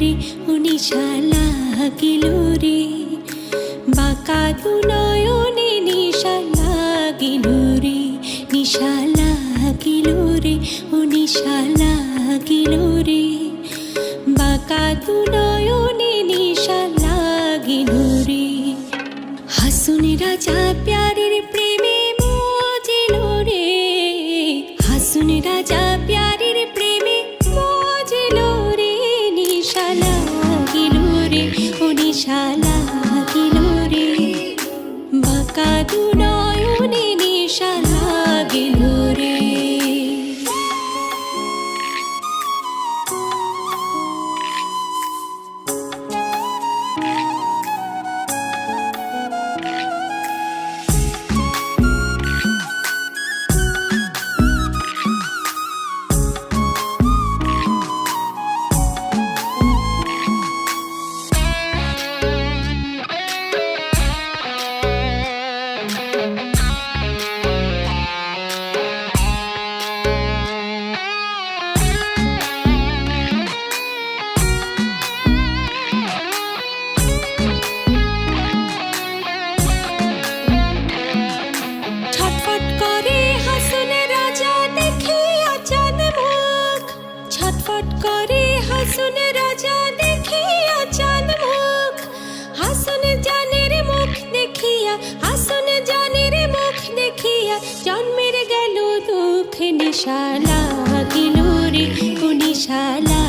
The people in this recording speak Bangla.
রে, ও নিশা লাগিল রে। বাঁকা দু নয়নে নিশা লাগিল রে নিশা লাগিল রে, ও নিশা লাগিল বাঁকা দু নয়নে নিশা লাগিল হাসুন রাজা প্যারের নিশা লাগিল রে ও নিশা ছটফট করে হাসুন রাজা দেখিয়া চাঁদ মুখ। হাসুন জানের মুখ দেখিয়া, হাসুন জানের মুখ দেখিয়া জন্মের গেল দুঃখ নিশালা গিলুরি কুনিশালা